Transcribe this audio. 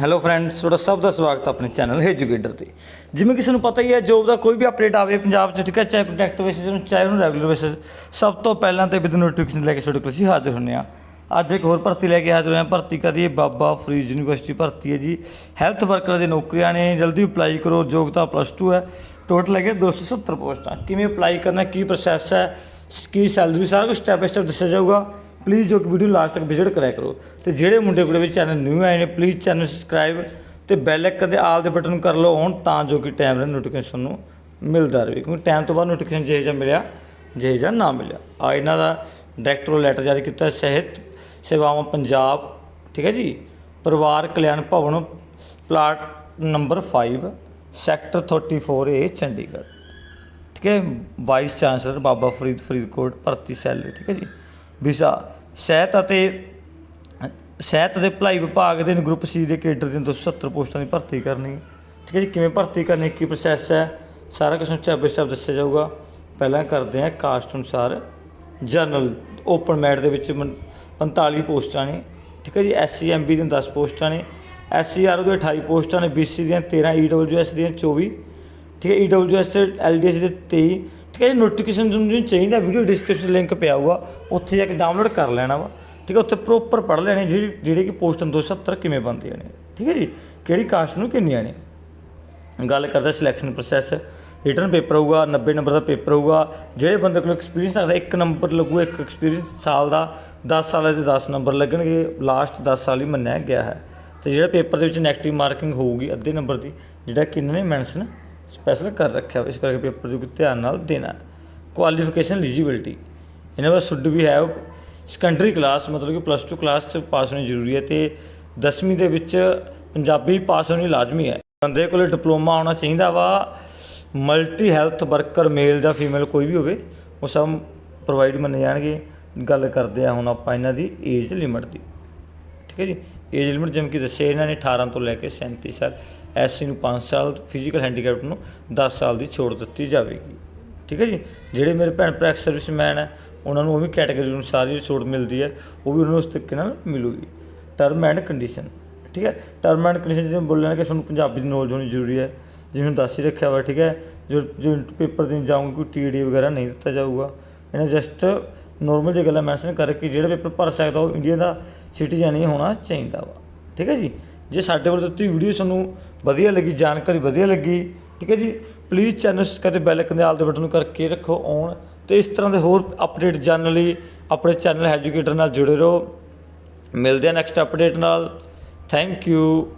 Hello friends ਤੁਹਾਡਾ ਸਭ ਦਾ ਸਵਾਗਤ ਹੈ ਆਪਣੇ ਚੈਨਲ ਐਜੂਕੇਟਰ ਤੇ। ਜਿਵੇਂ ਕਿਸੇ ਨੂੰ ਪਤਾ ਹੀ ਹੈ ਜੋਬ ਦਾ ਕੋਈ ਵੀ ਅਪਡੇਟ ਆਵੇ ਪੰਜਾਬ 'ਚ, ਠੀਕ ਹੈ, ਚਾਹੇ ਕੰਟੈਕਟ ਬੇਸਿਸ ਨੂੰ, ਚਾਹੇ ਉਹਨੂੰ ਰੈਗੂਲਰ ਬੇਸਿਸ ਸਭ ਤੋਂ ਪਹਿਲਾਂ ਤੇ ਵਿਦ ਨੋਟੀਫਿਕੇਸ਼ਨ ਲੈ ਕੇ ਤੁਹਾਡੇ ਕੋਲ ਅਸੀਂ ਹਾਜ਼ਰ ਹੁੰਨੇ ਆ ਅੱਜ ਇੱਕ ਹੋਰ ਭਰਤੀ ਲੈ ਕੇ ਹਾਜ਼ਰ ਹੋਏ ਹਾਂ। ਭਰਤੀ ਕਰੀਏ ਬਾਬਾ ਫਰੀਦ ਯੂਨੀਵਰਸਿਟੀ, ਭਰਤੀ ਹੈ ਜੀ। ਹੈਲਥ ਵਰਕਰ ਦੀ ਨੌਕਰੀਆਂ ਨੇ, ਜਲਦੀ ਅਪਲਾਈ ਕਰੋ ਯੋਗਤਾ ਪਲੱਸ 2 ਹੈ। ਟੋਟਲ ਹੈਗੇ 270 ਪੋਸਟਾਂ। ਕਿਵੇਂ ਅਪਲਾਈ ਕਰਨਾ, ਕੀ ਪ੍ਰੋਸੈਸ ਹੈ, ਕੀ ਸੈਲਰੀ ਸਾਰਾ ਕੁਝ ਸਟੈਪ ਬਾਈ ਸਟੈਪ ਦੱਸਿਆ ਜਾਊਗਾ। ਪਲੀਜ਼ ਜੋ ਕਿ ਵੀਡੀਓ ਲਾਸਟ ਤੱਕ ਵਿਜ਼ਿਟ ਕਰਿਆ ਕਰੋ। ਤੇ ਜਿਹੜੇ ਮੁੰਡੇ ਕੁੜੇ ਵੀ ਚੈਨਲ ਨਿਊ ਆਏ ਨੇ ਪਲੀਜ਼ ਚੈਨਲ ਸਬਸਕ੍ਰਾਈਬ ਤੇ ਬੈਲ ਆਈਕਨ ਦੇ ਆਲ ਦੇ ਬਟਨ ਨੂੰ ਕਰ ਲਓ ਔਨ ਤਾਂ ਜੋ ਕਿ ਟਾਈਮ ਨਾਲ ਨੋਟੀਫਿਕੇਸ਼ਨ ਨੂੰ ਮਿਲਦਾ ਰਹੇ। ਕਿਉਂਕਿ ਟਾਈਮ ਤੋਂ ਬਾਅਦ ਨੋਟੀਫਿਕੇਸ਼ਨ ਜੇ ਜਿਹਾ ਮਿਲਿਆ ਜੇ ਜਿਹਾ ਨਾ ਮਿਲਿਆ। ਆ ਇਹਨਾਂ ਦਾ ਡਾਇਰੈਕਟਰ ਲੈਟਰ ਜਾਰੀ ਕੀਤਾ, ਸਿਹਤ ਸੇਵਾਵਾਂ ਪੰਜਾਬ, ਠੀਕ ਹੈ ਜੀ? ਪਰਿਵਾਰ ਕਲਿਆਣ ਭਵਨ plot number 5 sector 34A Chandigarh. ਠੀਕ ਹੈ? ਵਾਈਸ ਚਾਂਸਲਰ ਬਾਬਾ ਫਰੀਦ ਫਰੀਦਕੋਟ ਭਰਤੀ ਸੈੱਲ ਠੀਕ ਹੈ ਜੀ? ਵਿਸਾ। ਸਿਹਤ ਅਤੇ ਸਿਹਤ ਦੇ ਭਲਾਈ ਵਿਭਾਗ ਦੇ ਗਰੁੱਪ ਸੀ ਦੇ ਕੇਡਰ ਦੀਆਂ 270 ਪੋਸਟਾਂ ਦੀ ਭਰਤੀ ਕਰਨੀ। ਠੀਕ ਹੈ ਜੀ, ਕਿਵੇਂ ਭਰਤੀ ਕਰਨੀ? ਕੀ ਪ੍ਰੋਸੈਸ ਹੈ? ਸਾਰਾ ਕੁਝ ਸਟੈਪ ਬਾਈ ਸਟੈਪ ਦੱਸਿਆ ਜਾਊਗਾ। ਪਹਿਲਾਂ ਕਰਦੇ ਹਾਂ ਕਾਸਟ ਅਨੁਸਾਰ ਜਨਰਲ ਓਪਨ ਮੈਟ ਦੇ ਵਿੱਚ ਮਨ- 45 ਪੋਸਟਾਂ ਨੇ। ਠੀਕ ਹੈ ਜੀ ਐਸਸੀ ਐਮਬੀ ਦੀਆਂ 10 ਪੋਸਟਾਂ ਨੇ। ਐਸਸੀਆਰ ਉਹਦੇ 28 ਪੋਸਟਾਂ ਨੇ ਬੀਸੀ ਦੀਆਂ 13 ਈਡਬਲਯੂਐਸ ਦੀਆਂ 24 ਠੀਕ ਹੈ ਈਡਬਲਯੂਐਸ ਐਲਡੀਐਸ ਦੇ 23 ਠੀਕ ਹੈ ਜੀ ਨੋਟੀਫਿਕੇਸ਼ਨ ਤੁਹਾਨੂੰ ਚਾਹੀਦਾ ਵੀਡੀਓ ਡਿਸਕ੍ਰਿਪਸ਼ਨ ਲਿੰਕ ਪਿਆ ਹੋਊਗਾ, ਉੱਥੇ ਜਾ ਕੇ ਡਾਊਨਲੋਡ ਕਰ ਲੈਣਾ ਵਾ, ਠੀਕ ਹੈ, ਉੱਥੇ ਪ੍ਰੋਪਰ ਪੜ੍ਹ ਲੈਣੇ ਜਿਹੜੀ, ਜਿਹੜੇ ਕਿ ਪੋਸਟਾਂ 270 ਕਿਵੇਂ ਬਣਦੀਆਂ ਨੇ ਠੀਕ ਹੈ ਜੀ, ਕਿਹੜੀ ਕਾਸਟ ਨੂੰ ਕਿੰਨੀਆਂ ਨੇ। ਗੱਲ ਕਰਦਾ ਸਿਲੈਕਸ਼ਨ ਪ੍ਰੋਸੈਸ ਰਿਟਰਨ ਪੇਪਰ ਹੋਊਗਾ 90 ਨੰਬਰ ਦਾ ਪੇਪਰ ਹੋਊਗਾ, ਜਿਹੜੇ ਬੰਦੇ ਕੋਲ ਐਕਸਪੀਰੀਅੰਸ ਰੱਖਦਾ, ਇੱਕ ਨੰਬਰ ਲੱਗੂਗਾ ਇੱਕ ਐਕਸਪੀਰੀਅੰਸ ਸਾਲ ਦਾ 10 ਸਾਲਾਂ ਦੇ 10 ਨੰਬਰ ਲੱਗਣਗੇ ਲਾਸਟ 10 ਸਾਲ ਹੀ ਮੰਨਿਆ ਗਿਆ ਹੈ। ਤੇ ਜਿਹੜਾ ਪੇਪਰ ਦੇ ਵਿੱਚ ਨੈਗੇਟਿਵ ਮਾਰਕਿੰਗ ਹੋਊਗੀ ਅੱਧੇ ਨੰਬਰ ਦੀ, ਜਿਹੜਾ ਕਿ ਇਹਨਾਂ ਨੇ ਮੈਂਸ਼ਨ ਸਪੈਸ਼ਲ ਕਰ ਰੱਖਿਆ ਇਸ ਕਰਕੇ ਪੇਪਰ ਜੋ ਕਿ ਧਿਆਨ ਨਾਲ ਦੇਣਾ ਕੁਆਲੀਫਿਕੇਸ਼ਨ ਐਲੀਜੀਬਿਲਟੀ ਇਹਨਾਂ ਦਾ ਸ਼ੁੱਡ ਵੀ ਹੈ ਸੈਕੰਡਰੀ ਕਲਾਸ ਮਤਲਬ ਕਿ ਪਲੱਸ 2 ਕਲਾਸ ਚ ਪਾਸ ਹੋਣੀ ਜ਼ਰੂਰੀ ਹੈ ਤੇ 10ਵੀਂ ਦੇ ਵਿੱਚ ਪੰਜਾਬੀ ਪਾਸ ਹੋਣੀ ਲਾਜ਼ਮੀ ਹੈ। ਬੰਦੇ ਕੋਲ ਡਿਪਲੋਮਾ ਹੋਣਾ ਚਾਹੀਦਾ ਵਾ ਮਲਟੀ ਹੈਲਥ ਵਰਕਰ ਮੇਲ ਜਾਂ ਫੀਮੇਲ ਕੋਈ ਵੀ ਹੋਵੇ, ਉਹ ਸਭ ਪ੍ਰੋਵਾਈਡ ਮੰਨੇ ਜਾਣਗੇ। ਗੱਲ ਕਰਦੇ ਆ ਹੁਣ ਆਪਾਂ ਇਹਨਾਂ ਦੀ ਏਜ ਲਿਮਟ ਦੀ। ਠੀਕ ਹੈ ਜੀ? ਏਜ ਲਿਮਟ ਜਿਵੇਂ ਕਿ ਦੱਸਿਆ, ਇਹਨਾਂ ਨੇ 18 ਤੋਂ ਲੈ ਕੇ 37 ਸਾਲ ਐਸਸੀ ਨੂੰ 5 ਸਾਲ ਫਿਜ਼ੀਕਲ ਹੈਂਡੀਕੈਪਟ ਨੂੰ 10 ਸਾਲ ਦੀ ਛੋਟ ਦਿੱਤੀ ਜਾਵੇਗੀ। ਠੀਕ ਹੈ ਜੀ? ਜਿਹੜੇ ਮੇਰੇ ਭੈਣ ਭਰਾ ਸਰਵਿਸਮੈਨ ਹੈ, ਉਹਨਾਂ ਨੂੰ ਉਹ ਵੀ ਕੈਟਾਗਰੀ ਅਨੁਸਾਰ ਜਿਹੜੀ ਛੋਟ ਮਿਲਦੀ ਹੈ, ਉਹ ਵੀ ਉਹਨਾਂ ਨੂੰ ਉਸ ਤਰੀਕੇ ਨਾਲ ਮਿਲੂਗੀ। ਟਰਮ ਐਂਡ ਕੰਡੀਸ਼ਨ ਠੀਕ ਹੈ? ਟਰਮ ਐਂਡ ਕੰਡੀਸ਼ਨ ਜਿਵੇਂ ਬੋਲਣਾ ਕਿ ਤੁਹਾਨੂੰ ਪੰਜਾਬੀ ਦੀ ਨੌਲੇਜ ਹੋਣੀ ਜ਼ਰੂਰੀ ਹੈ। ਜਿਵੇਂ ਦੱਸ ਹੀ ਰੱਖਿਆ ਹੋਇਆ ਠੀਕ ਹੈ? ਜੋ ਜੋ ਪੇਪਰ ਦੇਣ ਜਾਊਂਗੇ, ਕੋਈ ਟੀਡੀ ਵਗੈਰਾ ਨਹੀਂ ਦਿੱਤਾ ਜਾਊਗਾ। ਇਹਨਾਂ ਜਸਟ ਨੋਰਮਲ ਜਿਹੀ ਗੱਲਾਂ ਮੈਂਸ਼ਨ ਕਰ ਕਿ ਜਿਹੜਾ ਪੇਪਰ ਭਰ ਸਕਦਾ ਉਹ ਇੰਡੀਆ ਦਾ ਸਿਟੀਜ਼ਨ ਹੀ ਹੋਣਾ ਚਾਹੀਦਾ ਵਾ। ਠੀਕ ਹੈ ਜੀ? ਜੇ ਸਾਡੇ ਵੱਲ ਦਿੱਤੀ ਵੀਡੀਓ ਤੁਹਾਨੂੰ ਵਧੀਆ ਲੱਗੀ, ਜਾਣਕਾਰੀ ਵਧੀਆ ਲੱਗੀ, ਠੀਕ ਹੈ ਜੀ? ਪਲੀਜ਼ ਚੈਨਲ ਕਦੇ ਬੈਲ ਆਈਕਨ ਦੇ ਆਲ ਦੇ ਬਟਨ ਨੂੰ ਕਰਕੇ ਰੱਖੋ ਔਨ ਤੇ ਇਸ ਤਰ੍ਹਾਂ ਦੇ ਹੋਰ ਅਪਡੇਟ ਜਾਣਨ ਲਈ ਆਪਣੇ ਚੈਨਲ ਐਜੂਕੇਟਰ ਨਾਲ ਜੁੜੇ ਰਹੋ। ਮਿਲਦੇ ਆ ਨੈਕਸਟ ਅਪਡੇਟ ਨਾਲ। Thank you